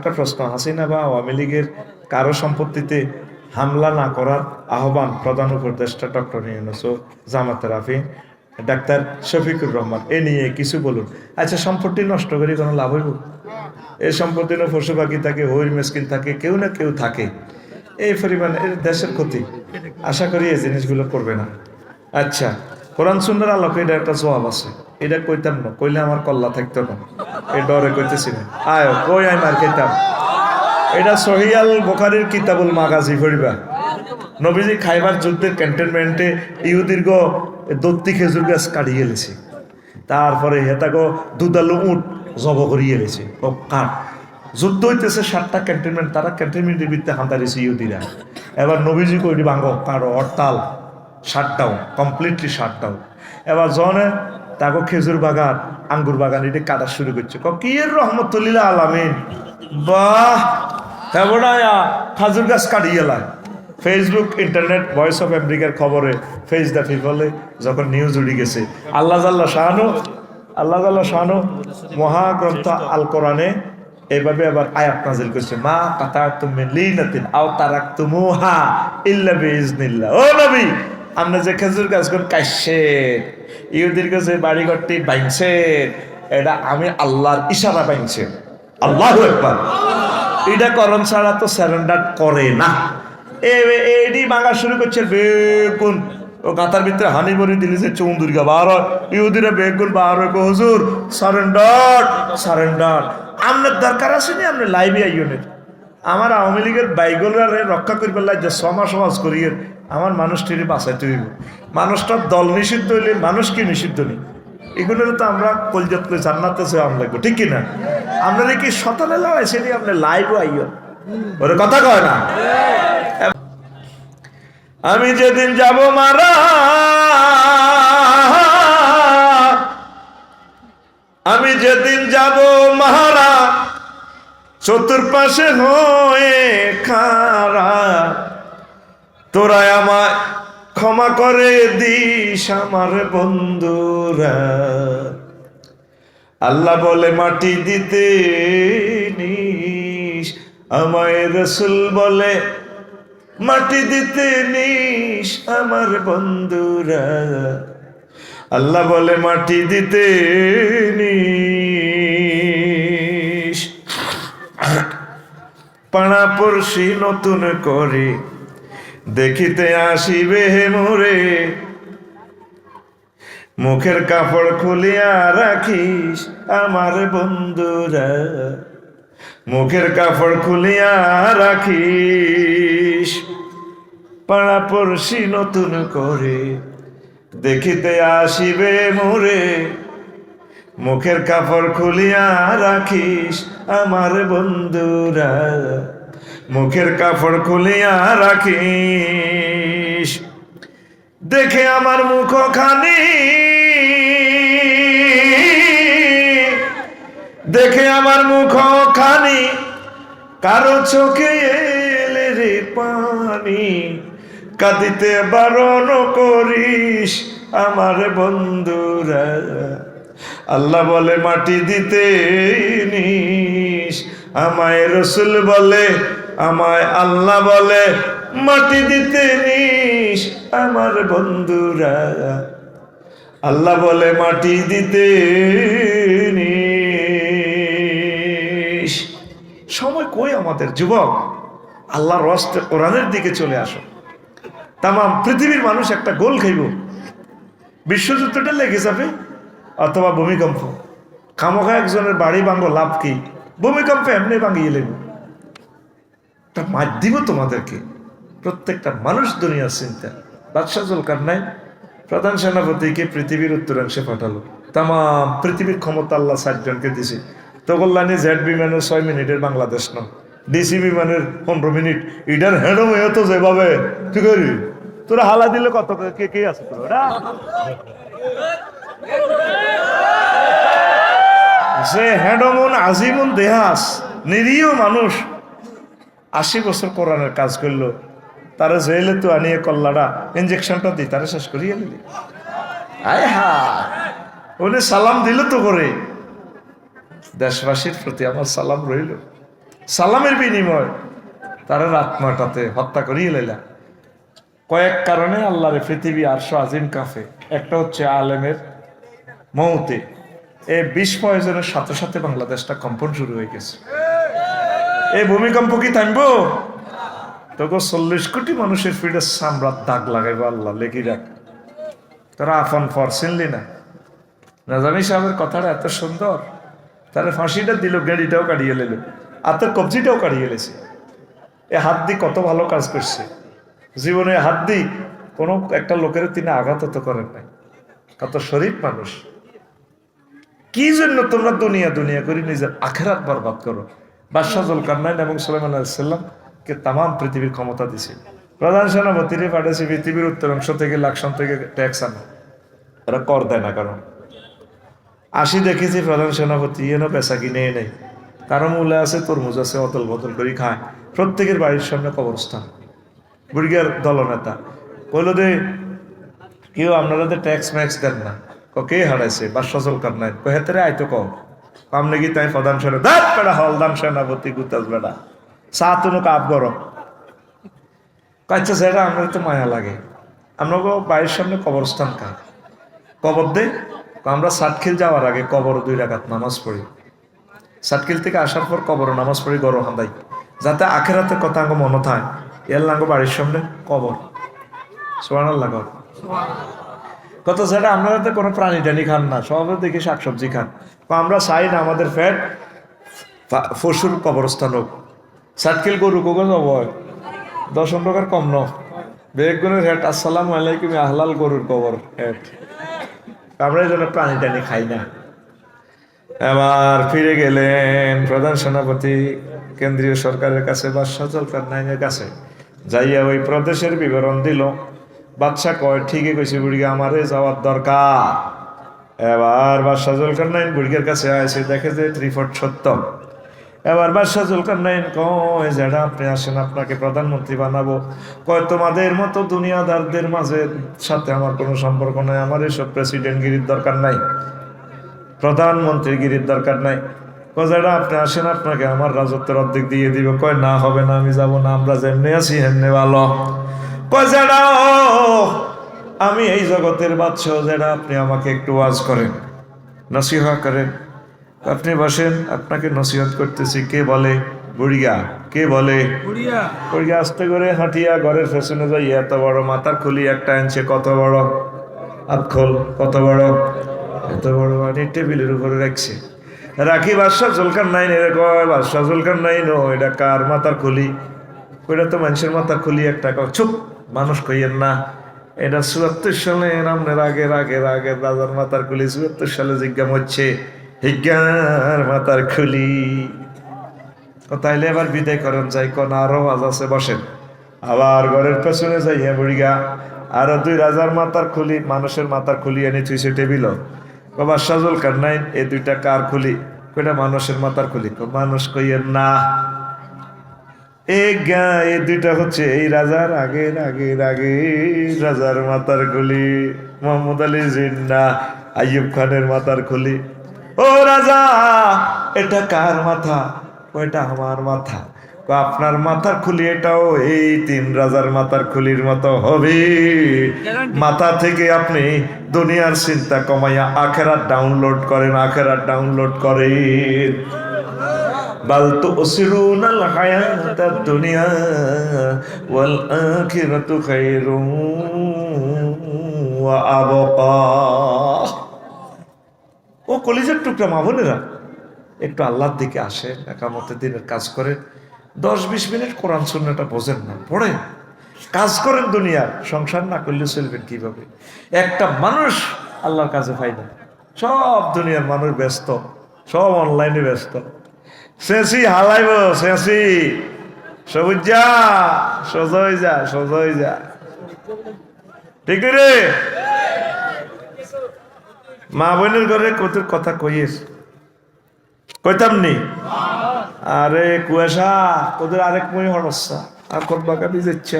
আরেকটা প্রশ্ন হাসিনা বা আওয়ামী লীগের কারও সম্পত্তিতে হামলা না করার আহ্বান প্রধান উপদেষ্টা ডক্টর ইউনুস জামাত রাফি। ডাক্তার শফিকুর রহমান, এ নিয়ে কিছু বলুন। আচ্ছা সম্পত্তি নষ্ট করে কোনো লাভ হইব? এই সম্পত্তি না পশু পাখি থাকে হইর মেসকিন থাকে, কেউ না কেউ থাকে। এই পরিমাণ, এর দেশের ক্ষতি। আশা করি এই জিনিসগুলো করবে না। আচ্ছা কোরআন সুন্দর আলোকে এটা একটা জবাব আছে। এটা কইতাম না, কইলে আমার কল্লা থাকতো না। এই ডরে কইতেছি না। আয়, কই আয় মার খেতাম? এটা সহিয়াল বোখারির কিতাবুল মাগাজি পড়িবা। নবীজি খাইবার যুদ্ধের ক্যান্টনমেন্টে ইহুদীর্ঘ দত্তি খেজুর গাছ কাটিয়ে গেলেছে তারপরে হেতাগো দুধালু উঠ জব করিয়ে গেছে ও কাঠ যুদ্ধ হইতেছে সাতটা ক্যান্টনমেন্ট তারা ক্যান্টনমেন্টের ভিত্তিতে হাঁটারিছে ইহুদিরা। এবার নবীজি কইটি ভাঙ্গ কারও হরতাল শাটডাউন কমপ্লিটলি শাটডাউন এবার জনে তাকে খেজুর বাগান, আঙ্গুর বাগান, এটি কাটা শুরু করছে। ক এর রহমতুল্লিল্লাহ আলামিন? বাহ! খাজুর গাছ কাটিয়ে লাই ফেসবুক ইন্টারনেট ভয়েস অফ আমেরিকার খবরে ফেস দ্য পিপলে যখন নিউজ উড়ি গেছে। আল্লাহ জাল্লাহ শাহানু, আল্লাহ জাল্লাহ শাহানু, মহাগ্রন্থ আল কোরআনে এইভাবে আবার আয়াত নাজিল করছে, মা কাতা তুমি লিনাতিন আও তারাক তুমুহা ইল্লা বিইজনিল্লাহ ও নবী, আমরা যে খেজুর গাছ কোন কাইছে ইহুদির কাছে বাড়ি ঘরটি বাইনছে এটা আমি আল্লাহর ইশারা বাইনছে আল্লাহ একবার এটা করণ ছাড়া তো স্যারেন্ডার করে না। এডি মাঙ্গা শুরু করছে, বেগুন। ও গাতার ভিতরে হানি বরি দিলিছে চৌন্দুর্গা বার ইহুদিরা বেগুন বার হুজুর সারেন্ডার সারেন্ডার আপনার দরকার আছে নি আপনি লাইভে আইনের আমার আওয়ামী লীগের বাইগলরা রক্ষা করবার লাগে সমাজ সমাজ করিয়ে আমার মানুষটির বাঁচাইতে হইব। মানুষটার দল নিষিদ্ধ হইলে মানুষ কি নিষিদ্ধ নেই? এগুলোর তো আমরা কলজাত করে জান্নাতে সে আমরা লাগবো, ঠিক কিনা? আপনারা কি সকালে লাগাই সেটি আপনি লাইভও আইও ওর কথা কয় না। আমি যেদিন যাব মারা, আমি যেদিন যাব মারা, চতুর্পাশে হয়ে খারা। তোরা আমায় ক্ষমা করে দিস আমার বন্ধুরা। আল্লাহ বলে, মাটি দিতে নিস। আমায় রসুল বলে, মাটি দিতে নিস আমার বন্ধুরা। আল্লাহ বলে, মাটি দিতে নিস। পাড়া পড়শি নতুন করে দেখিতে আসিবে মোরে। মুখের কাপড় খুলিয়া রাখিস আমার বন্ধুরা। মুখের কাপড় খুলিয়া রাখিস। পাড়া পড়শি নতুন করে দেখিতে আসিবে মোরে। মুখের কাপড় খুলিয়া রাখিস আমার বন্ধুরা। মুখের কাপড় খুলিয়া রাখিস। দেখে আমার মুখ খানি দেখে আমার মুখ খানি কারও চোখে এলে রে পানি। কাঁদিতে বারণ করিস আমার বন্ধুরা। আল্লাহ বলে, মাটি দিতে নিস। আমায় রসুল বলে আমায় আল্লাহ বলে, মাটি দিতে নিস আমার বন্ধুরা। আল্লাহ বলে, মাটি দিতে নিস। সময় কই আমাদের, যুবক? আল্লাহর রস্তে কোরআনের দিকে চলে আসো। তাম পৃথিবীর মানুষ একটা গোল খাইব। বিশ্বযুদ্ধটা লেগে যাবে অথবা ভূমিকম্প। খামোখা একজনের বাড়ি ভাঙ্গ লাভ কি? ভূমিকম্প এমনি ভাঙিয়ে লেব একটা মাধ্যম তোমাদেরকে। প্রত্যেকটা মানুষ দুনিয়ার চিন্তা। বাদশাহ জলকার নাই প্রধান সেনাপতিকে পৃথিবীর উত্তরাংশে পাঠালো। তাম পৃথিবীর ক্ষমতা আল্লাহ ষাটজনকে দিছে। তগল্লানি জেড বিমানের ছয় মিনিটের বাংলাদেশ না ডিসি বিমানের পনেরো মিনিট। ইডার হেডম তো যেভাবে। ঠিক করি তোরা হালা দিলে কত? কে কে আছে তোরা? সে হেডমন আজিমন দেহাস, নিরীহ মানুষ। আশি বছর কোরআনের কাজ করল তারা জেলে তো আনিয়ে কল্লাটা ইঞ্জেকশনটা দিই তারা শেষ করিয়ে নিলি। আয় হা। উনি সালাম দিল তো করে দেশবাসীর প্রতি আমার সালাম রইল। সালামের বিনিময় তারা রাত নয়টাতে হত্যা করিয়ে লাইলা। কয়েক কারণে আল্লাহর পৃথিবী আরশো আজিম কাফে। একটা হচ্ছে আলেমের মৌতে। এই বিশ প্রয়োজনের সাথে সাথে বাংলাদেশটা কম্পন শুরু হয়ে গেছে। এই ভূমিকম্প কি থামবো? তোকে চল্লিশ কোটি মানুষের ফিডে সামরাত দাগ লাগাইবো আল্লাহ, লেখি রাখ। তারা আফন ফর চিনলি না। নাজামি সাহেবের কথাটা এত সুন্দর, তারা ফাঁসিটা দিল, গাড়িটাও কাটিয়ে নিল হাতের কবজিটাও কাটিয়ে লেছে এ হাত দিয়ে কত ভালো কাজ করছে। জীবনে হাত দিয়ে কোনো একটা লোকের তিনি আঘাত তো করেন নাই। কত শরীফ মানুষ। কি জন্য তোমরা দুনিয়া দুনিয়া করে নিজের আখেরাত বরবাদ করো? বাদশাহ জুলকারনাইন এবং সুলাইমান আলাইসাল্লামকে তাম পৃথিবীর ক্ষমতা দিছে। প্রধান সেনাপতিরে পাঠাইছে পৃথিবীর উত্তরাংশ থেকে, লাকসাম থেকে ট্যাক্স আনে। ওরা কর দেয় না কারণ। আসি দেখেছি প্রধান সেনাপতি এনে পেশা কিনে নেই কারও মূলে আছে তরমুজ, আছে অতল বদল করে খায়। প্রত্যেকের বাড়ির সামনে কবরস্থান। বুড়িয়ার দলনেতা কইল দে কেউ আপনারা ট্যাক্স ম্যাক্স দেন না। ক হারাইছে? বাদশাহ জলকার নাই কহেতে আইতো কও। কাম নাকি তাই প্রধান সেনা দাঁত বেড়া হলদাম সেনাপতি গুতাস বেড়া চা তুনো কাপ গরম। কাচ্চা সেটা আমরা তো মায়া লাগে। আমরা বাড়ির সামনে কবরস্থান কার? কবর দে। আমরা সাতখিল যাওয়ার আগে কবর দুই রাকাত নামাজ পড়ি। সাতখিল থেকে আসার পর কবর নামাজ পড়ি গরম হান্দাই। যাতে আখেরাতের কথা আঙ্গ মনে থাকে এর লাঙ্গ বাড়ির সামনে কবর। সোয়ান লাগর কত সেটা আপনারা তো কোনো প্রাণী টানি খান না, সব দেখি শাকসবজি খান। তো আমরা চাই না আমাদের ফ্যাট পশুর কবরস্থান হোক। সাতকিল গরু কোগো যাব দশ টাকার কম ন। বেগুনের হেট, আসসালাম আলাইকুম আহলাল গরুর কবর হেট। আমরা এই জন্য প্রাণী টানি খাই না। এবার ফিরে গেলেন প্রধান সেনাপতি, কেন্দ্রীয় সরকারের কাছে বাদশাহ জলকার নাইনের কাছে। যাইয়া ওই প্রদেশের বিবরণ দিল। বাদশাহ কয়, ঠিকই কইছে বুড়িকে আমারে যাওয়ার দরকার। এবার বাদশাহ জলকার নাইন বুড়িকের কাছে আসে দেখে যে ত্রিফট সত্য। এবার বাদশাহ জুলকার নাইন কয় যেটা আপনি আসেন, আপনাকে প্রধানমন্ত্রী বানাবো। কয়, তোমাদের মতো দুনিয়াদারদের মাঝে সাথে আমার কোনো সম্পর্ক নাই, আমার এসব প্রেসিডেন্ট গিরির দরকার নাই প্রধানমন্ত্রী গিরির দরকার নাই। কয় যেটা আপনি আসেন, আপনাকে আমার রাজত্বের অর্ধেক দিয়ে দিবে। কয়, না, হবে না, আমি যাব না, আমরা যেমনি আছি, হেমনি ভালো। আমি এই জগতের বাদশাহ যেটা আপনি আমাকে একটু ওয়াজ করেন নসিহা করেন। আপনি বসেন আপনাকে নসিহত করতেছি। কে বলে? বুড়িয়া। কে বলে? বুড়িয়া। আস্তে করে হাঁটিয়া ঘরের পেছনে যাই এত বড় মাথার খুলি একটা আনছে কত বড়? আতখোল কত বড়? এত বড় বাড়ি টেবিলের উপরে রাখছে। রাখি বাদশাহ জলকার নাইন এরকম বাদশাহ জলকার নাইন ও এটা কার মাথার খুলি? ওইটা তো মানুষের মাথার খুলি একটা চুপ মানুষ কইয়েন না, এটা চুয়াত্তর সালে আপনার আগের আগের আগের রাজার মাথার খুলি চুয়াত্তর সালে জিজ্ঞাম হচ্ছে হিজ্ঞার মাথার খুলি তাইলে এবার বিদায় করেন, যাই কোন, আরও আজ আছে, বসেন। আবার ঘরের পেছনে যাইয়া বুড়িগা, আরও দুই রাজার মাথার খুলি মানুষের মাথার খুলি এনে থুইছে টেবিল বাবা সাজল কান্নাইন এই দুইটা কার খুলি কইটা মানুষের মাথার খুলি মানুষ কইয়ের না। এই গা এই দুইটা হচ্ছে এই রাজার আগের আগের আগে রাজার মাথার খুলি। মোহাম্মদ আলী জিন্না আইয়ুব খানের মাথার খুলি। ও রাজা এটা কার মাথা? ওইটা আমার মাথা। আপনার মাথার খুলি এটাও এই তিন রাজার মাথার খুলির মতো হবে। মাথা থেকে আপনি দুনিয়ার চিন্তা কমাইয়া আখেরাত ডাউনলোড করেন আখেরাত ডাউনলোড করেন। বাল তো ওসিরুনাল হায়াতা দুনিয়া ওয়াল আখিরাতু খায়রুম ওয়া ও কলেজের টুকরা মা বোনেরা, একটু আল্লাহর দিকে আসে একামতের দিনের কাজ করে দশ বিশ মিনিট কোরআন শূন্যটা বোঝেন না, পড়েন। কাজ করেন দুনিয়ার, সংসার না করলে চলবেন কীভাবে? একটা মানুষ আল্লাহর কাছে পাই না সব দুনিয়ার মানুষ ব্যস্ত, সব অনলাইনে ব্যস্ত। শেষি হালাইব, শেষি। সবুজ যা সজই যা সজই যা। ঠিক রে? মা বোনের ঘরে কত কথা কইস কইতাম নি? আরে কুয়াশা, তোদের আরেক মই হরসা আর কোন বাগাবি যাচ্ছে?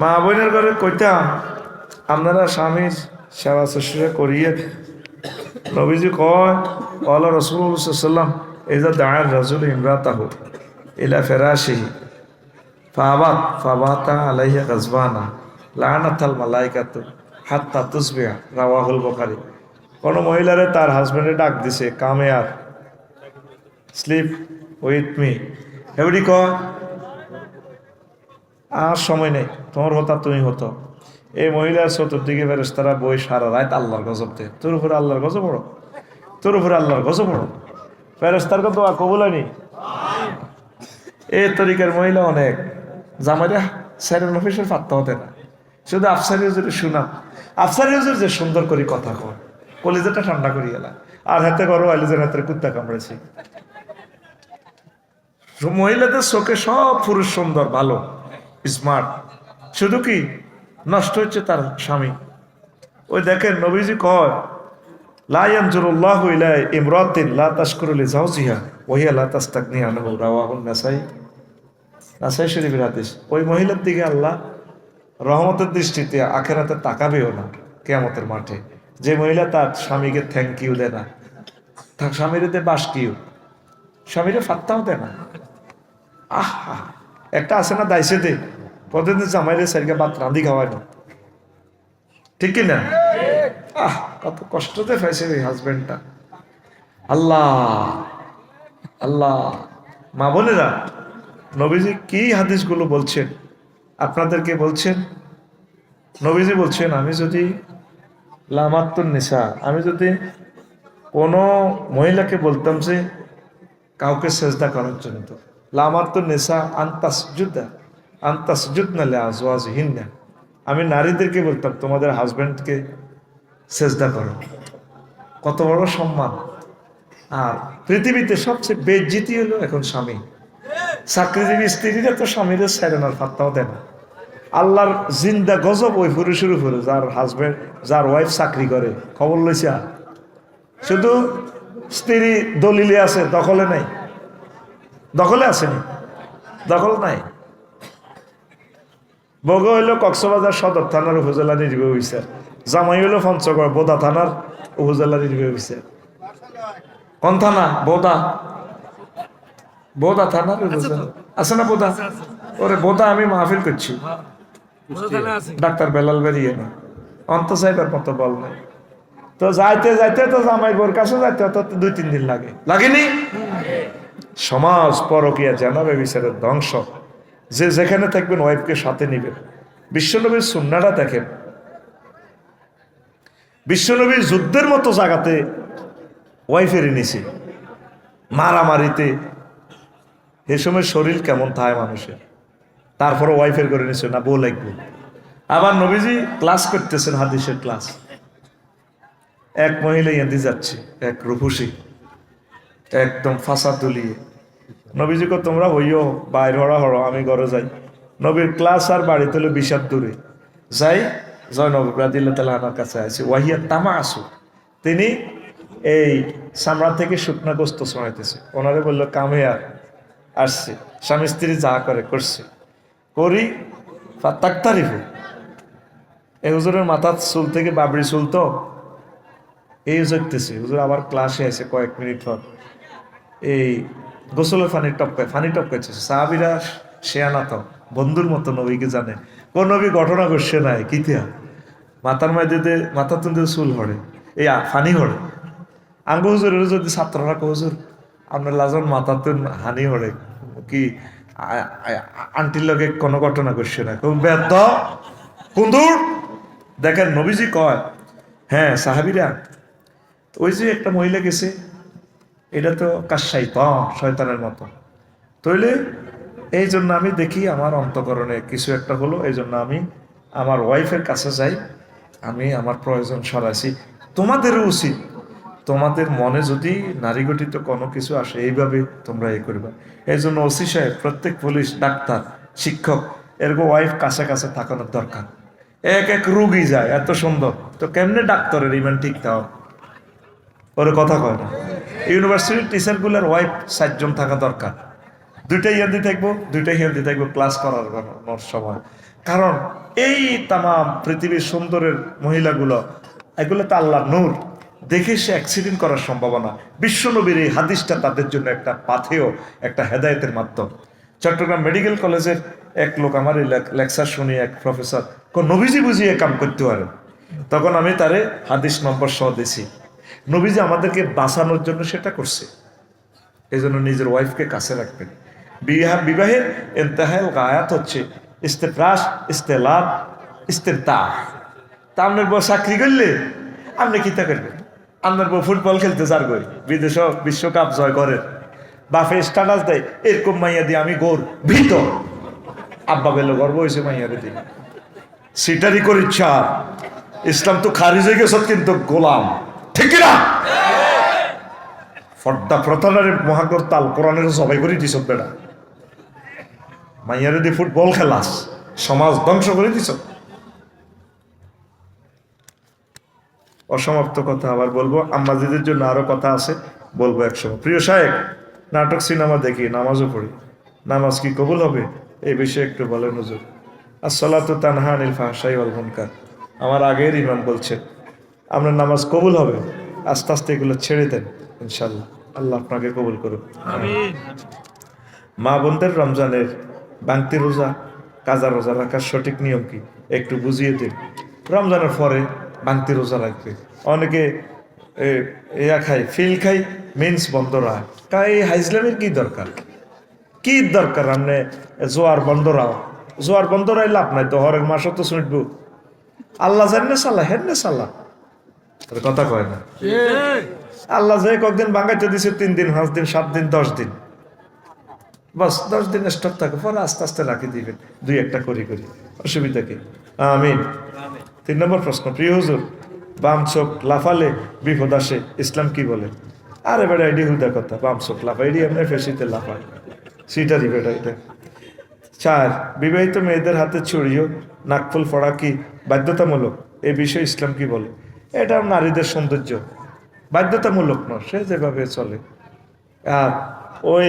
মা বোনের ঘরে কইতাম, আপনারা স্বামীর সেবা শুশ্রূষা করিয়ে নবীজি কয় আল্লাহ রসুল্লাহ সাল্লাম এই যে দাঁড়ার রাজুল ইমরাতাহু ইলা ফেরাশিহি, ফাবাত ফাবাতা আলাইহা গাজবানা, লানাতাল মালাইকাতু হাত্তা তুসবিহা রাওয়াহুল বুখারী। কোনো মহিলারে তার হাজবেন্ডে ডাক দিছে, কামে আর স্লিপ উইথ মি এবারে ক আর সময় নেই, তোমার হতা তুমি হতো। এই মহিলার চতুর্দিকে ফেরেস তারা বই সারা রাত আল্লাহর গজব দে তোর উপরে আল্লাহর গজব পড়ো। তোর উপরে আল্লাহর গজব পড়ো। ফেরেস্তার কত কবুল হয়নি? এই তরিকার মহিলা অনেক। জামাইরা স্যারের অফিসের পাত্তা হতে না। শুধু আফসারি হুজুরে শুনাম আফসারি হুজুর যে সুন্দর করে কথা কয়, কলিজাটা ঠান্ডা করি গেলা আর হাতে করো আলিজের হাতের কুত্তা কামড়েছি। মহিলাদের চোখে সব পুরুষ সুন্দর, ভালো স্মার্ট শুধু কি? নষ্ট হচ্ছে তার স্বামী। ওই দেখেন নবীজি কয় ইমরাতিন লা নাসাই। ওই মহিলার দিকে আল্লাহ রহমতের দৃষ্টিতে তাকাবেও না কেয়ামতের মাঠে। যে মহিলা তার স্বামীকে থ্যাংক ইউ দেয় না, তার বাস কিউ। স্বামীরে ফাত্তাও দেয় না। আহা, একটা আছে না দাইসে দে। প্রতিদিন জামাইরে সারিকে ভাত রাঁধি খাওয়ায় না ঠিক কি না? আহ, কত কষ্টতে ফেসে ওই হাজবেন্ডটা আল্লাহ আল্লাহ। মা বোনেরা, নবীজি কি হাদিসগুলো বলছেন? আপনাদেরকে বলছেন? নবীজি বলছেন, আমি যদি লামাত্তুন নিসা, আমি যদি কোনো মহিলাকে বলতাম যে কাউকে সেজদা করার জন্য তো। লামাত্তুন নিসা আন্তাস যুদ্ধা আন্তাস যুদ্ধ নালে আজওয়াজ হিন্না আমি নারীদেরকে বলতাম, তোমাদের হাজব্যান্ডকে সেজদা করো। কত বড় সম্মান। আর পৃথিবীতে সবচেয়ে বেজ্জিতি হলো এখন স্বামী। চাকরিজীবী স্ত্রীরা তো স্বামীদের সেরেনার ফাত্তাও দেয় না। আল্লাহর জিন্দা গজব ওই পুরুষের উপরে, যার হাজবেন্ড যার ওয়াইফ চাকরি করে। খবর লইছে শুধু স্ত্রী দলিলে আছে, দখলে নাই। দখলে আসেনি দখল নাই। বগ হইল কক্সবাজার সদর থানার উপজেলা নির্বাহী অফিসার। জামাই হইল পঞ্চগড় বোদা থানার উপজেলা নির্বাহী অফিসার। কোন থানা? বোদা। বোদা থানার আছে না বোদা? ওরে বোদা আমি মাহফিল করছি। ডাক্তার বেলাল বেরিয়ে না অন্ত সাহেবের মতো বল নাই। তো যাইতে যাইতে তো জামাই বোর কাছে যাইতে তো দুই তিন দিন লাগে। লাগেনি? সমাজ পরকিয়া জানাবে বিচারের ধ্বংস। যে যেখানে থাকবেন ওয়াইফকে সাথে নিবেন। বিশ্বনবীর সুন্নাটা দেখেন। বিশ্বনবীর যুদ্ধের মতো জায়গাতে ওয়াইফের নিছে মারামারিতে। এ সময় শরীর কেমন থাকে মানুষের। তারপরে ওয়াইফের করে নিছে না, বউ লাগবে। আবার নবীজি ক্লাস করতেছেন, হাদিসের ক্লাস এক মহিলা ইয়াদি যাচ্ছে, এক রূপসী একদম ফাঁসা তুলিয়ে। নবীজিকে, তোমরা হইও বাইর হরা হরো, আমি ঘরে যাই। নবীর ক্লাস আর বাড়ি তুলে বিষাদ দূরে। যাই জয়নব রাদিল্লা তালা আমার কাছে আছে ওয়াহিয়া তামা আসু তিনি এই সামরা থেকে শুকনা গোস্ত শোনাইতেছে ওনারে বলল, কামে আর আসছে। স্বামী স্ত্রী যা করে, করছে। করি তাক্তারিফু এই হুজুরের মাথার চুল থেকে বাবরি চুল তো? এই জগতেছে। হুজুর আবার ক্লাসে আছে কয়েক মিনিট পর এই গোসলের ফানি টপকায় ফানি টপকাইছে সাহাবিরা শেয়ানা তো বন্ধুর মতো নবীকে জানে। কোন নবী ঘটনা করছে নাই কিতিয়া মাথার মাঝে মাথা তুলতে চুল হরে এই ফানি হরে আঙ্গ হুজুরের যদি ছাত্ররা কো হুজুর, আপনার লাজন মাথা তুন হানি হরে কি আন্টির লগে কোনো ঘটনা করছে না? কোন বেদ, কুন্দুর? দেখেন নবীজি কয় হ্যাঁ সাহাবিরা। ওই যে একটা মহিলা গেছে এটা তো কাশাই শয়তানের মতো। তইলে এই জন্য আমি দেখি আমার অন্তকরণে কিছু একটা হলো, এই জন্য আমি আমার ওয়াইফের কাছে যাই, আমি আমার প্রয়োজন সরাইছি। তোমাদেরও উচিত। তোমাদের মনে যদি নারী গঠিত কোনো কিছু আসে, এইভাবে তোমরা এ করবে। এই জন্য ওসি সাহেব, প্রত্যেক পুলিশ, ডাক্তার, শিক্ষক, এরকম ওয়াইফ কাছে কাছে থাকানোর দরকার। এক এক রুগী যায়, এত সুন্দর। তো কেমনে ডাক্তারের ইমান ঠিক তাও ওর কথা কয় না। ইউনিভার্সিটির টিচারগুলোর ওয়াইফ সাতজন থাকা দরকার। দুইটাই হিন্দি থাকব, দুইটাই হিন্দি থাকব ক্লাস করার সময়। কারণ এই তামাম পৃথিবীর সুন্দরের মহিলাগুলো, এগুলো তো আল্লাহ নূর। দেখে সে অ্যাক্সিডেন্ট করার সম্ভাবনা। বিশ্বনবীর এই হাদিসটা তাদের জন্য একটা পাথেয়, একটা হেদায়েতের মাধ্যম। চট্টগ্রাম মেডিকেল কলেজের এক লোক আমার এই লেকচার শুনি এক প্রফেসর কোন নবীজি বুঝিয়ে কাম করতে পারেন? তখন আমি তারে হাদিস নম্বর সহ দিছি। নবীজি আমাদেরকে বাঁচানোর জন্য সেটা করছে। এই জন্য নিজের ওয়াইফকে কাছে রাখবেন। বিবাহ বিবাহের এন্তেহাল গায়াত হচ্ছে ইস্তেফরাস ইস্তেলাব ইস্তেফতা তা আপনার বউ চাকরি করলে আপনি কিতা করবেন? আপনার বউ ফুটবল খেলতে যার গই, বিদেশ, বিশ্বকাপ জয় করেন। বাফে স্ট্যাটাস দেয়, এরকম মাইয়া দিয়ে আমি গোর, ভীত। আব্বা বেলো গর্ব হয়েছে মাইয়ারে সিটারি করি ইচ্ছা ইসলাম তো খারিজ হয়ে কিন্তু গোলাম। ঠিক না ফর্দা প্রথানের মহাগর তাল কোরআনের সবাই করে দিছ বেড়া মাইয়ারে দিয়ে ফুটবল খেলাস সমাজ ধ্বংস করে দিছ অসমাপ্ত কথা আবার বলব আম্মাজিদের জন্য আরও কথা আছে বলব একসময় প্রিয় সাহেব নাটক সিনেমা দেখি নামাজও পড়ি নামাজ কি কবুল হবে এই বিষয়ে একটু বলেন হুজুর আসসালাতু তানহা আনিল ফাহশাই ওয়াল মুনকার আমার আগের ইমাম বলছেন আপনার নামাজ কবুল হবে। আস্তে আস্তে এগুলো ছেড়ে দেন ইনশাল্লাহ। আল্লাহ আপনাকে কবুল করুন মা বোনদের রমজানের বাংতি রোজা কাজা রোজা রাখার সঠিক নিয়ম কি? একটু বুঝিয়ে দিন। রমজানের পরে বাংতি রোজা রাখবে। অনেকে ইয়া খাই ফিল খাই মিন্স বন্ধ রাখ। কা এই হাইজলামের কি দরকার? কি দরকার আপনি জোয়ার বন্ধ রাও জোয়ার বন্ধ রাই লাভ নাই তো হরের মাসও তো শুনব। আল্লাহ জানে সাল্লাহ হেন সাল্লাহ কথা কয় না। আল্লাহ যে কয়েকদিন বাঙ্গাইতে দিছে তিন দিন পাঁচ দিন সাত দিন দশ দিন। বাস দশ দিন স্টক থাকে পরে আস্তে আস্তে রাখি দিবেন দুই একটা করি করি। অসুবিধা কি? আমিন। তিন নম্বর প্রশ্ন প্রিয় হুজুর বাম চোখ লাফালে বিপদ আসে ইসলাম কি বলে? আরে বেড়া এডি হুদা কথা বাম চোখ লাফা এডি এমনি ফেসিতে লাফায়। সিটারি বেড়া এটা। চার বিবাহিত মেয়েদের হাতে ছুরিও নাকফুল ফড়া কি বাধ্যতামূলক? এ বিষয়ে ইসলাম কি বলে? এটা নারীদের সৌন্দর্য। বাধ্যতামূলক নয়, সে যেভাবে চলে। আর ওই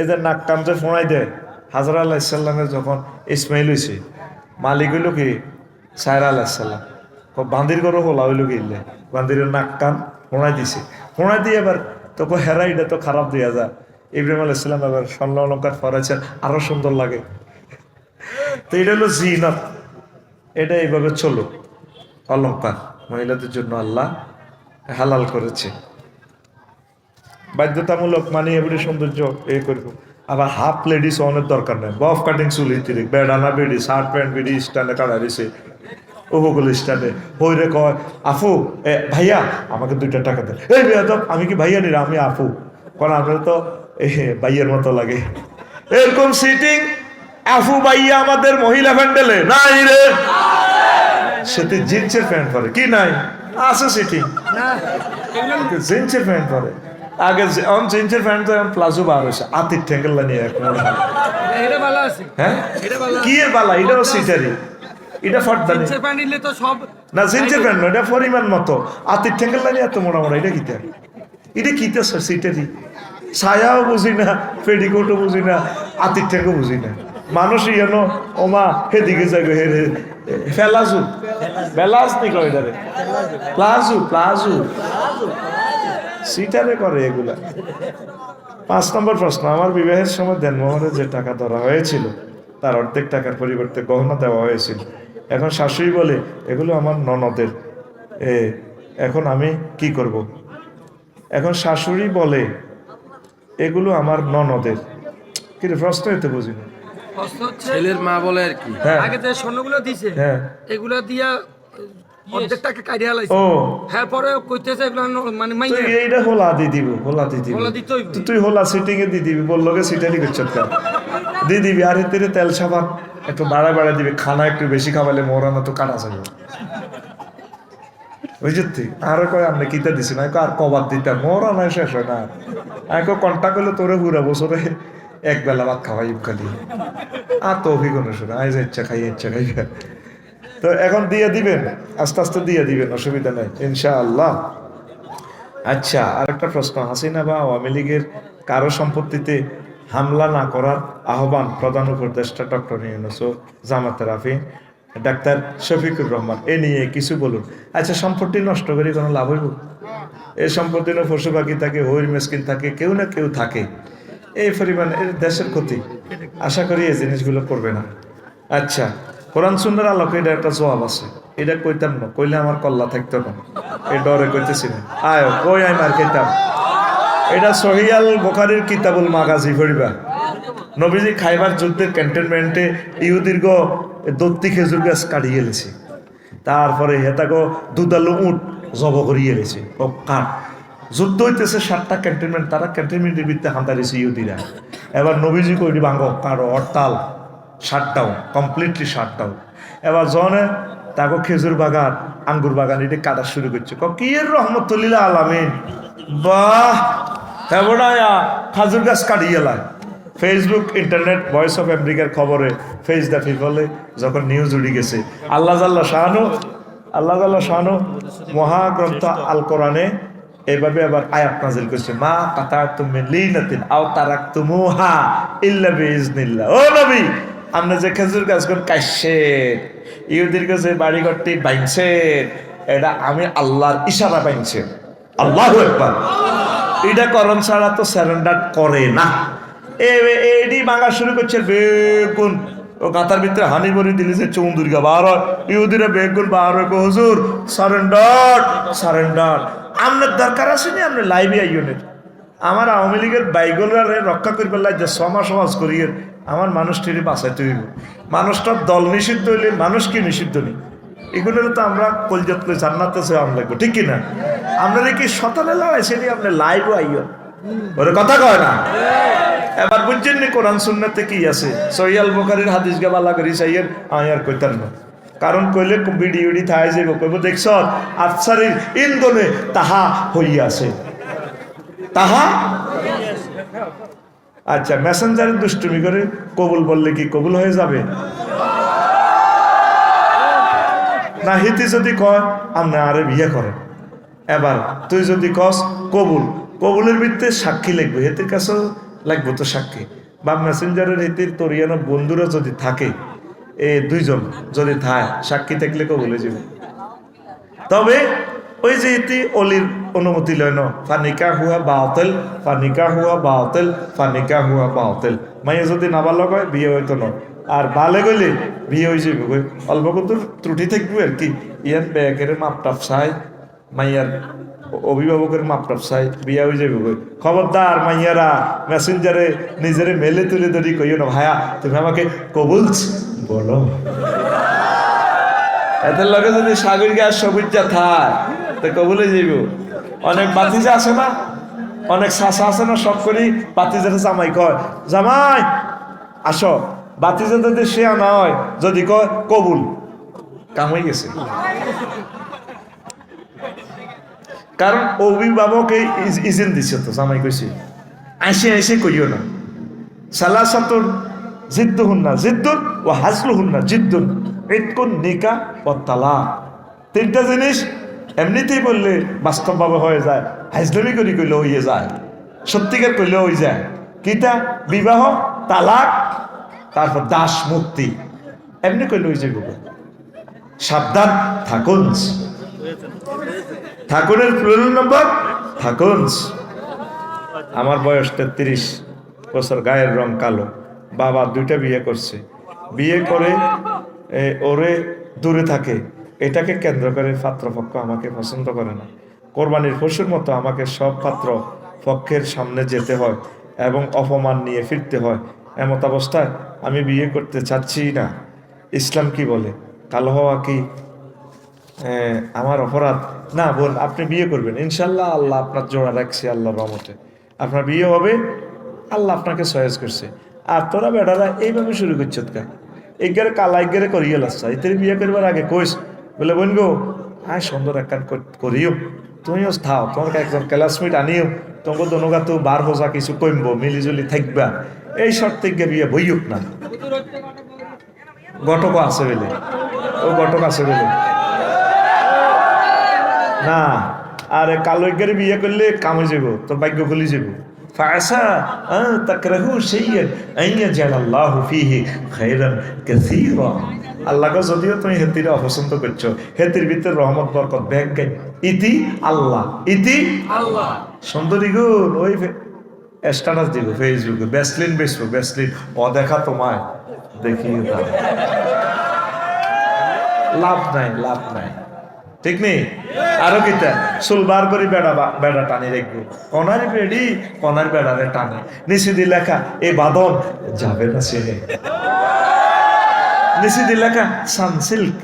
এদের নাক যে ফোনাই দেয়, হাজরা আলাহিসাল্লামের যখন ইসমাইল হয়েছে মালিক হইল কি? সায়রা আলাহিসাল্লাম বান্দির গরো হলা হইল কি বান্দিরের নাক কান ফোনাই দিছে। ফোনাই দিয়ে এবার তোকে হেরা এটা তো খারাপ দিয়া যা। ইব্রাহিম আলাইসাল্লাম এবার স্বর্ণ অলঙ্কার ফরাইছেন আরও সুন্দর লাগে। তো এটা হলো জিনত। এটা এইভাবে চলো অলঙ্কার মহিলাদের জন্য আল্লাহ হালাল করেছে। বাধ্যতামূলক মানে এবারে সৌন্দর্য এ করব। আবার হাফ লেডিস অনেক দরকার নেই। বফ কাটিং চুল ইত্যাদি বেড়ানা বেডি শার্ট প্যান্ট বেডি স্ট্যান্ডে কাটা দিছে ওগুলো স্ট্যান্ডে হইরে কয়, আফু, এ ভাইয়া, আমাকে দুইটা টাকা দেন এই ভাইয়া তো আমি কি ভাইয়া নিরা আমি আফু। কারণ আপনার তো ভাইয়ের মতো লাগে। এরকম সিটিং আফু ভাইয়া আমাদের মহিলা প্যান্ডেলে নাই রে। সেটি জিন্সের প্যান্ট পরে। কি নাই? আছে সিটিং। জিন্সের প্যান্ট পরে। আগে জিন্সের প্যান্ট তো প্লাজো বার হয়েছে। আতির ঠেঙ্গেল্লা নিয়ে এখন হ্যাঁ। কি এর বালা? এটাও সিটারি। এটা সব না জিন্সের প্যান্ট না এটা পরিমাণ মতো। আতির ঠেঙ্গেল্লা নিয়ে এত মোড়া মোড়া এটা কিতে? এটা কিতে স্যার সিটারি? ছায়াও বুঝি না পেডিকোটও বুঝি না আতির ঠেঙ্গও বুঝি না। মানুষ ইয়ানো ওমা হেদিকে যাবে হে ফেলাজু। বেলাজ নি কয় এটারে? Palazzo palazzo. সিটারে করে এগুলা। পাঁচ নম্বর প্রশ্ন, আমার বিবাহের সময় দেনমোহরে যে টাকা ধরা হয়েছিল, তার অর্ধেক টাকার পরিবর্তে গহনা দেওয়া হয়েছিল। এখন শাশুড়ি বলে, এগুলো আমার ননদের। এ, এখন আমি কি করব। এখন শাশুড়ি বলে, এগুলো আমার ননদের। কিন্তু প্রশ্ন এতে বুঝি না ছেলের মা বলে আর কি। হ্যাঁ। আগে যে স্বর্ণগুলো দিছে হ্যাঁ। এগুলা দিয়া লাইছে। হ্যাঁ পরে কইতেছে এগুলো ন- মানে তুই এইটা হোলা দি দিব হোলা দি দিব। হোলা দিতে হইবে। তুই হোলা সিটিং এ দি দিবি বলল গে সিটারি করছত কেন? দি দিবি আর এতে তেল সাবান একটু বাড়া বাড়া দিবি খানা একটু বেশি খাওয়ালে মোরানো তো কাটা যাবে। বুঝলি আর কয় কিতা দিছি? না আর কবার দিতাম মোরা নাই শেষ হয় না। কয় কন্টাক্ট করলে তোরে পুরা বছরে এক বেলা ভাত খাওয়াই খালি। আর তো অভিজ্ঞতা শোনা আজ ইচ্ছা খাই ইচ্ছা খাই তো এখন দিয়ে দিবেন, আস্তে আস্তে দিয়ে দিবেন, অসুবিধা নাই, ইনশাআল্লাহ। আচ্ছা আর একটা প্রশ্ন, হাসিনা বা আওয়ামী লীগের কারও সম্পত্তিতে হামলা না করার আহ্বান প্রধান উপদেষ্টা ডক্টর ও জামাতের আফিন, ডাক্তার শফিকুর রহমান, এ নিয়ে কিছু বলুন। আচ্ছা সম্পত্তি নষ্ট করে কোনো লাভ হইব? এই সম্পত্তি পশু পাখি থাকে, হইর, মেসকিন থাকে, কেউ না কেউ থাকে। এই পরিমাণ এর দেশের ক্ষতি। আশা করি এই জিনিসগুলো করবে না। আচ্ছা কোরআন সুন্দর আলোকে এটা একটা জবাব আছে। এটা কইতাম না, কইলে আমার কল্লা থাকতো না। এই ডরে কইতেছি না। আয়, কই আয় মার খেতাম? এটা সহিয়াল বোখারির কিতাবুল মাগাজি, পড়িবা। নবীজি খাইবার যুদ্ধের ক্যান্টনমেন্টে ইহুদীর্ঘ দত্তি খেজুর গাছ কাটিয়ে এলেছে তারপরে হেতাগো দুদালু উঠ জব করিয়ে এলেছে ও কাঠ যুদ্ধ হইতেছে সাতটা ক্যান্টনমেন্ট তারা ক্যান্টনমেন্টের ভিত্তে হান্তারিছে ইহুদিরা। এবার নবীজি কইলি ভাঙ্গ কারও হরতাল শাটডাউন কমপ্লিটলি শাটডাউন এবার জনে তাকে খেজুর বাগান, আঙ্গুর বাগান, এটা কাটা শুরু করছে। ক কি এর রহমতুল্লিল্লাহ আলামিন? বাহ! হেবড়ায়া খাজুর গাছ কাটিয়ে লায় ফেসবুক ইন্টারনেট ভয়েস অফ আমেরিকার খবরে ফেস দ্য পিপলে যখন নিউজ উড়ে গেছে। আল্লাহ জাল্লাহ শাহানু, আল্লাহ জাল্লাহ শাহানু মহাগ্রন্থ আল কোরআনে এভাবে আবার আয়াত নাজিল করছে, মা কাতা তুমি লিনাতিন আও তারাক তুমুহা ইল্লা বিইজনিল্লাহ। ও নবী, আমরা যে খেজুর গাছগুলো কাইছেন ইহুদির কাছে বাড়ি ঘরটি বাইনছেন এটা আমি আল্লাহর ইশারা বাইনছেন আল্লাহ একবার এটা করণ ছাড়া তো স্যারেন্ডার করে না। এডি মাঙ্গা শুরু করছে বেগুন। ও গাতার ভিতরে হানি বরি দিলেছে চৌন্দুর্গা বার ইহুদিরা বেগুন বার হুজুর সারেন্ডার সারেন্ডার আপনার দরকার আছে নি আপনি লাইভে আইনের আমার আওয়ামী লীগের বাইগলরে রক্ষা করি পেলাই যে সমাজ সমাজ করিয়ে আমার মানুষটির বাঁচাইতে হইব। মানুষটার দল নিষিদ্ধ হইলে মানুষ কি নিষিদ্ধ নেই এগুলোর তো আমরা কলজাত করে জান্নাতে সে আম লাগবো, ঠিক কিনা? আপনারা কি সতালে লাগাইছে নি আপনি লাইভও আইয় ওরে কথা কয় না? এবার বুঝছেন নি কোরআন সুন্নাতে কি আছে? সহিয়াল বোকারির হাদিস গা বালা করি সাইয়ের আমি আর কইতাম না। কারণ কইলে বিডি উডি থাই যে কইব, দেখছ, আফসারির ইন্দনে তাহা হইয়াছে। তাহা আচ্ছা মেসেঞ্জারের দুষ্টুমি করে কবুল বললে কি কবুল হয়ে যাবে? না, হিতি যদি কয় আপনি আরে বিয়ে করেন এবার, তুই যদি কস, কবুল। কবুলের ভিত্তিতে সাক্ষী লিখবে হেতির কাছেও লাগবে তো সাক্ষী। বা মেসেঞ্জারের হিতির তরিয়ানো বন্ধুরা যদি থাকে এ দুইজন যদি থায়, সাক্ষী থাকলে কবুলে যাবে। তবে ওই যে ইতি অলির অনুমতি লয় ন, ফানিকা হুয়া বাউতেল ফানিকা হুয়া বাউতেল ফানিকা হুয়া বাউতেল মাইয়া যদি নাবালক হয়, বিয়ে হইতো ন। আর বালে গইলে বিয়ে হয়ে যাবে অল্প কত ত্রুটি থাকবে আর কি? ইয়ার ব্যাগের মাপটাপ চাই, মাইয়ার অভিভাবকের মাপটাপ চাই, বিয়া হয়ে যাবে খবরদার মাইয়ারা, মেসেঞ্জারে নিজেরে মেলে তুলে ধরি কইও না ভাইয়া তুমি আমাকে কবুলছ বলো। এদের লগে যদি সাগর গ্যাস সবুজা থায়, তো কবুলে যাইব। অনেক বাতিজা আছে না? অনেক শাসা আছে না? সব করি বাতিজাতে জামাই কয়, জামাই, আসো। বাতিজা যদি সে না হয়, যদি কয়, কবুল। কামাই গেছে। কারণ অভিভাবকে ইজেন দিছে তো, জামাই কইছে। আইসে আইসে কইও না। সালাসাতুন জিদ্দুহুন না জিদ্দুন ও হাজলুহুন না জিদ্দুন। ইতকুন নিকা ও তালা তিনটা জিনিস এমনিতেই বললে বাস্তবভাবে হয়ে যায়। হাজলামি করি কইলে হইয়ে যায়। সত্যিকার কইলে হয়ে যায়। কিটা বিবাহ, তালাক, তারপর দাস মুক্তি। এমনি কইলে হয়ে যায় সাবধান থাকুন। ঠাকুরের প্লুরাল নম্বর? থাকুনস আমার বয়স তেত্রিশ, বছর গায়ের রং কালো। বাবা দুইটা বিয়ে করছে। বিয়ে করে ওরে দূরে থাকে। এটাকে কেন্দ্র করে পাত্রপক্ষ আমাকে পছন্দ করে না। কোরবানির পশুর মতো আমাকে সব পাত্র পক্ষের সামনে যেতে হয় এবং অপমান নিয়ে ফিরতে হয়। এমত অবস্থায় আমি বিয়ে করতে চাচ্ছি না। ইসলাম কি বলে? কালো হওয়া কি আমার অপরাধ। না, বোন, আপনি বিয়ে করবেন। ইনশাল্লাহ আল্লাহ আপনার জোড়া রাখছে আল্লাহ রহমতে। আপনার বিয়ে হবে, আল্লাহ আপনাকে সয়েজ করছে। আর তোরা বেটারা, এইভাবে শুরু করছে কা এগারে কালা এগারে করিয়ে লাসা এতে বিয়ে করবার আগে কইস, বলে, বোন গো হ্যাঁ সুন্দর এক কান করিও। তুমিও থাও, তোমাকে একজন ক্লাসমেট আনিও। তোমাকে দনগা তো বার হোজা কিছু কমবো মিলিজুলি থাকবা। এই শর্তে গিয়ে বিয়ে বইউক না। ঘটক আছে বলে। ও ঘটক আছে বলে। না আরে কালো এগারে বিয়ে করলে কামে যাব তোর ভাগ্য খুলি যাব। ফাসা তাকরাহু ফীহি কাসীরা। আল্লাহকে যদিও তুমি হেতিরে অপছন্দ করছ হেতির ভিতরে রহমত বরকত ব্যাগ ইতি আল্লাহ ইতি আল্লাহ। সুন্দরী গুণ ওই স্ট্যাটাস দিব ফেসবুকে ব্যাসলিন বেসবো ব্যাসলিন ও দেখা তোমায় দেখি লাভ নাই লাভ নাই। ঠিক নেই? আরও কিতা? সুলবার করি বেড়া বেড়া টানি রাখব কনার বেড়ি কনার বেড়ারে টানে। নিচে দি লেখা, এ বাদন, যাবে না সে নিচে দি লেখা সানসিল্ক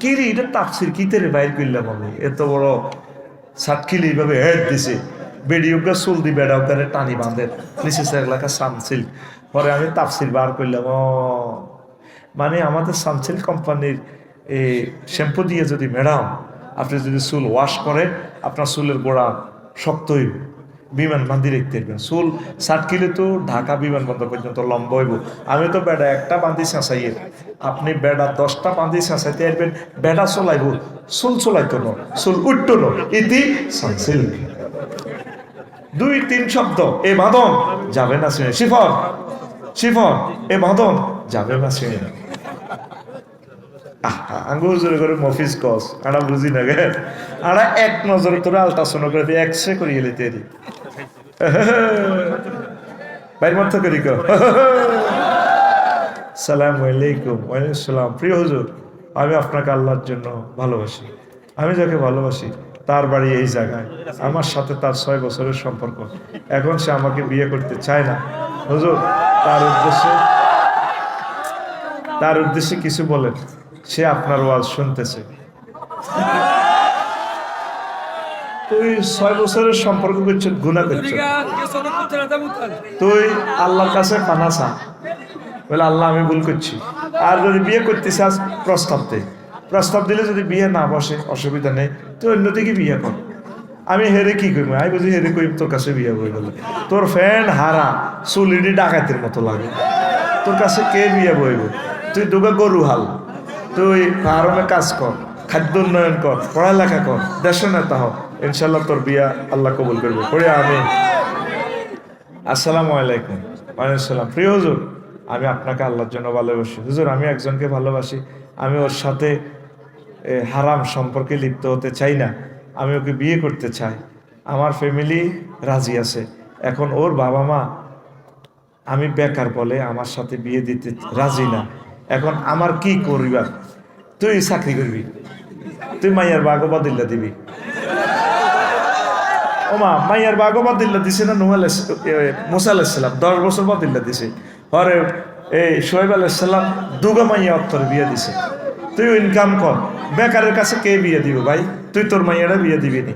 কি রে, এটা তাপসির কি তেরে বাইর করলাম আমি? এত বড় সাতখিলি এইভাবে হেড দিছে। বেডিওকে চুল দি বেড়া ওখানে টানি বাঁধে। নিচে লেখা সানসিল্ক পরে আমি তাপসির বার করলাম ও মানে আমাদের সানসিল্ক কোম্পানির এই শ্যাম্পু দিয়ে যদি মেড়াও আপনি যদি চুল ওয়াশ করেন, আপনার চুলের গোড়া শক্ত হইব, বিমান বান্ধি রাখতে পারবেন চুল কিলো তো ঢাকা বিমানবন্দর পর্যন্ত লম্বা হইব। আমি তো বেড়া একটা বান্ধি চেঁচাইয়ের আপনি বেড়া দশটা বান্ধি চেঁচাইতে পারবেন, বেড়া চলাইব, চুল চলাইতো না চুল উঠতো না ইতি সানসিল্ক দুই, তিন শব্দ, এ বাঁধন যাবে না শুনে শিফন শিফন, এ বাঁধন যাবে না শুনে আঙ্গুর জোরে করে মফিস কস। আড়া বুঝি না গে। আড়া এক নজরে তোরা আলট্রাসোনোগ্রাফি এক্সরে করি গেলে তেরি বাইর মত করি সালাম আলাইকুম। ওয়ালাইকুম সালাম প্রিয় হুজুর, আমি আপনাকে আল্লাহর জন্য ভালোবাসি। আমি যাকে ভালোবাসি, তার বাড়ি এই জায়গায়। আমার সাথে তার ছয় বছরের সম্পর্ক। এখন সে আমাকে বিয়ে করতে চায় না। হুজুর, তার উদ্দেশ্যে তার উদ্দেশ্যে কিছু বলেন। সে আপনার ওয়াজ শুনতেছে। তুই ছয় বছরের সম্পর্ক করছ গুণা করছ. তুই আল্লাহর কাছে পানা চা। বলে, আল্লাহ, আমি ভুল করছি। আর যদি বিয়ে করতে চাস প্রস্তাব দে। প্রস্তাব দিলে যদি বিয়ে না বসে, অসুবিধা নেই। তুই অন্যদিকে বিয়ে কর। আমি হেরে কি করব? আমি বুঝি হেরে কই তোর কাছে বিয়ে হয়ে গেল। তোর ফ্যান হারা চুলিডি ডাকাতের মতো লাগে। তোর কাছে কে বিয়ে বইব? তুই দুগা গরু হাল। তুই ফার্মে কাজ কর, খাদ্য উন্নয়ন কর, পড়ালেখা কর, দেশ নেতা হোক ইনশাল্লাহ তোর বিয়া আল্লাহ কবুল করব। পড়ে আমি আসসালামু আলাইকুম। ওয়ালাইকুম প্রিয় হুজুর, আমি আপনাকে আল্লাহর জন্য ভালোবাসি। হুজুর, আমি একজনকে ভালোবাসি। আমি ওর সাথে হারাম সম্পর্কে লিপ্ত হতে চাই না। আমি ওকে বিয়ে করতে চাই। আমার ফ্যামিলি রাজি আছে। এখন ওর বাবা মা আমি বেকার বলে আমার সাথে বিয়ে দিতে রাজি না। এখন আমার কি করিবার তুই চাকরি করবি? তুই মাইয়ার বাগবা দিল্লা দিবি। ওমা, মাইয়ার বাগো বাদিল্লা দিছে না নুহ মুসা আলাইসাল্লাম দশ বছর বাদিল্লা দিছে। হরে এই সোহেব আলাইসাল্লাম দুগা মাইয়া অত্তর বিয়ে দিছে। তুই ইনকাম কর। বেকারের কাছে কে বিয়ে দিব ভাই? তুই তোর মাইয়ারা বিয়ে দিবি নি।